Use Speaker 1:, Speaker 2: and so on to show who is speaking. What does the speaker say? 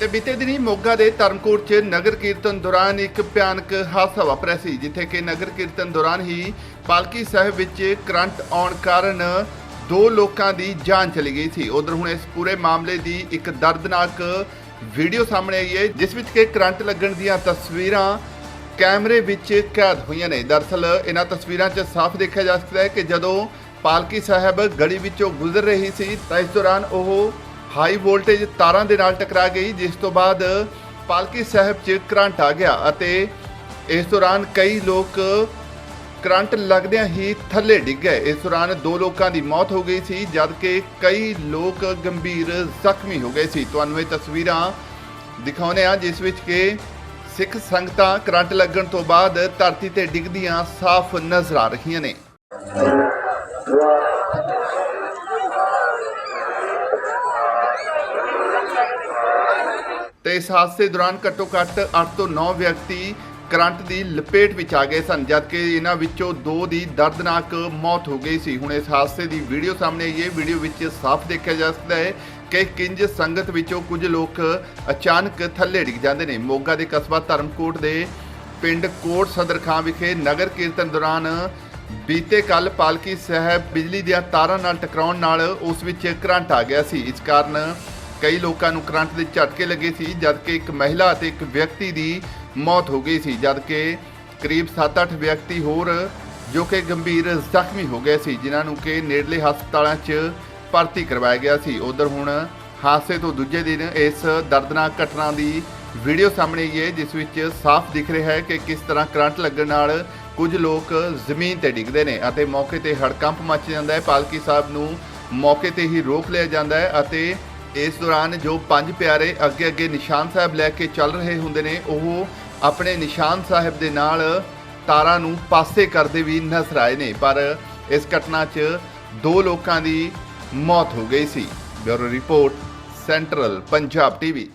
Speaker 1: ਤੇ ਬੀਤੇ ਦਿਨੀ ਮੋਗਾ ਦੇ ਧਰਮਕੋਟ 'ਚ ਨਗਰ ਕੀਰਤਨ ਦੌਰਾਨ ਇੱਕ ਭਿਆਨਕ ਹਾਦਸਾ ਵਾਪਰਿਆ ਸੀ, ਜਿੱਥੇ ਕਿ ਨਗਰ ਕੀਰਤਨ ਦੌਰਾਨ ਹੀ ਪਾਲਕੀ ਸਾਹਿਬ ਵਿੱਚ ਕਰੰਟ ਆਉਣ ਕਾਰਨ ਦੋ ਲੋਕਾਂ ਦੀ ਜਾਨ ਚਲੀ ਗਈ ਸੀ। ਉਧਰ ਹੁਣ ਇਸ ਪੂਰੇ ਮਾਮਲੇ ਦੀ ਇੱਕ ਦਰਦਨਾਕ ਵੀਡੀਓ ਸਾਹਮਣੇ ਆਈ ਹੈ, ਜਿਸ ਵਿੱਚ ਕਿ ਕਰੰਟ ਲੱਗਣ ਦੀਆਂ ਤਸਵੀਰਾਂ ਕੈਮਰੇ ਵਿੱਚ ਕੈਦ ਹੋਈਆਂ ਨੇ। ਦਰਸਲ ਇਹਨਾਂ ਤਸਵੀਰਾਂ 'ਚ ਸਾਫ਼ ਦੇਖਿਆ ਜਾ ਸਕਦਾ ਹੈ ਕਿ ਜਦੋਂ ਪਾਲਕੀ ਸਾਹਿਬ ਗਲੀ ਵਿੱਚੋਂ ਗੁਜ਼ਰ ਰਹੀ ਸੀ, ਤਾਂ ਇਸ ਦੌਰਾਨ ਉਹ ਹਾਈ ਵੋਲਟੇਜ ਤਾਰਾਂ ਦੇ ਨਾਲ ਟਕਰਾ ਗਈ, ਜਿਸ ਤੋਂ ਬਾਅਦ ਪਾਲਕੀ ਸਾਹਿਬ 'ਚ ਕਰੰਟ ਆ ਗਿਆ ਅਤੇ ਇਸ ਦੌਰਾਨ ਕਈ ਲੋਕ ਕਰੰਟ ਲੱਗਦਿਆਂ ਹੀ ਥੱਲੇ ਡਿੱਗ ਗਏ। ਇਸ ਦੌਰਾਨ ਦੋ ਲੋਕਾਂ ਦੀ ਮੌਤ ਹੋ ਗਈ ਸੀ, ਜਦਕਿ ਕਈ ਲੋਕ ਗੰਭੀਰ ਜ਼ਖਮੀ ਹੋ ਗਏ ਸੀ। ਤੁਹਾਨੂੰ ਇਹ ਤਸਵੀਰਾਂ ਦਿਖਾਉਂਦੇ ਆ ਜਿਸ ਵਿੱਚ ਕਿ ਸਿੱਖ ਸੰਗਤਾਂ ਕਰੰਟ ਲੱਗਣ ਤੋਂ ਬਾਅਦ ਧਰਤੀ ਤੇ ਡਿੱਗਦੀਆਂ ਸਾਫ਼ ਨਜ਼ਰ ਆ ਰਹੀਆਂ ਨੇ। ਤੇ ਇਸ ਹਾਦਸੇ ਦੌਰਾਨ ਘੱਟੋ ਘੱਟ 8 ਤੋਂ 9 ਵਿਅਕਤੀ ਕਰੰਟ ਦੀ ਲਪੇਟ ਵਿੱਚ ਆ ਗਏ ਸਨ, ਜਦਕਿ ਇਹਨਾਂ ਵਿੱਚੋਂ ਦੋ ਦੀ ਦਰਦਨਾਕ ਮੌਤ ਹੋ ਗਈ ਸੀ। ਹੁਣ ਇਸ ਹਾਦਸੇ ਦੀ ਵੀਡੀਓ ਸਾਹਮਣੇ ਆਈ ਹੈ। ਵੀਡੀਓ ਵਿੱਚ ਸਾਫ਼ ਦੇਖਿਆ ਜਾ ਸਕਦਾ ਹੈ ਕਿ ਕਿੰਜ ਸੰਗਤ ਵਿੱਚੋਂ ਕੁਝ ਲੋਕ ਅਚਾਨਕ ਥੱਲੇ ਡਿੱਗ ਜਾਂਦੇ ਨੇ। ਮੋਗਾ ਦੇ ਕਸਬਾ ਧਰਮਕੋਟ ਦੇ ਪਿੰਡ ਕੋਟ ਸਦਰ ਖਾਂ ਵਿਖੇ ਨਗਰ ਕੀਰਤਨ ਦੌਰਾਨ ਬੀਤੇ ਕੱਲ ਪਾਲਕੀ ਸਾਹਿਬ ਬਿਜਲੀ ਦੀਆਂ ਤਾਰਾਂ ਨਾਲ ਟਕਰਾਉਣ ਨਾਲ ਉਸ ਵਿੱਚ ਕਰੰਟ ਆ ਗਿਆ ਸੀ। ਇਸ ਕਾਰਨ ਕਈ ਲੋਕਾਂ ਨੂੰ ਕਰੰਟ ਦੇ ਝਟਕੇ ਲੱਗੇ ਸੀ, ਜਦਕਿ ਇੱਕ ਮਹਿਲਾ ਅਤੇ ਇੱਕ ਵਿਅਕਤੀ ਦੀ ਮੌਤ ਹੋ ਗਈ ਸੀ, ਜਦਕਿ ਕਰੀਬ 7-8 ਵਿਅਕਤੀ ਹੋਰ ਜੋ ਕਿ ਗੰਭੀਰ ਜ਼ਖਮੀ ਹੋ ਗਏ ਸੀ, ਜਿਨ੍ਹਾਂ ਨੂੰ ਕਿ ਨੇੜਲੇ ਹਸਪਤਾਲਾਂ 'ਚ ਭਰਤੀ ਕਰਵਾਇਆ ਗਿਆ ਸੀ। ਉਧਰ ਹੁਣ ਹਾਦਸੇ ਤੋਂ ਦੂਜੇ ਦਿਨ ਇਸ ਦਰਦਨਾਕ ਘਟਨਾ ਦੀ ਵੀਡੀਓ ਸਾਹਮਣੇ ਆਈ ਹੈ, ਜਿਸ ਵਿੱਚ ਸਾਫ਼ ਦਿਖ ਰਿਹਾ ਹੈ ਕਿ ਕਿਸ ਤਰ੍ਹਾਂ ਕਰੰਟ ਲੱਗਣ ਨਾਲ ਕੁਝ ਲੋਕ ਜ਼ਮੀਨ ਤੇ ਡਿੱਗਦੇ ਨੇ ਅਤੇ ਮੌਕੇ ਤੇ ਹੜਕੰਪ ਮੱਚ ਜਾਂਦਾ ਹੈ। ਪਾਲਕੀ ਸਾਹਿਬ ਨੂੰ ਮੌਕੇ ਤੇ ਹੀ ਰੋਕ ਲਿਆ ਜਾਂਦਾ ਹੈ ਅਤੇ ਇਸ ਦੌਰਾਨ ਜੋ ਪੰਜ ਪਿਆਰੇ ਅੱਗੇ ਅੱਗੇ ਨਿਸ਼ਾਨ ਸਾਹਿਬ ਲੈ ਕੇ ਚੱਲ ਰਹੇ ਹੁੰਦੇ ਨੇ, ਉਹ ਆਪਣੇ ਨਿਸ਼ਾਨ ਸਾਹਿਬ ਦੇ ਨਾਲ ਤਾਰਾਂ ਨੂੰ ਪਾਸੇ ਕਰਦੇ ਵੀ ਨਜ਼ਰ ਆਏ ਨੇ। ਪਰ ਇਸ ਘਟਨਾ 'ਚ ਦੋ ਲੋਕਾਂ ਦੀ ਮੌਤ ਹੋ ਗਈ ਸੀ। Bureau report central Punjab TV.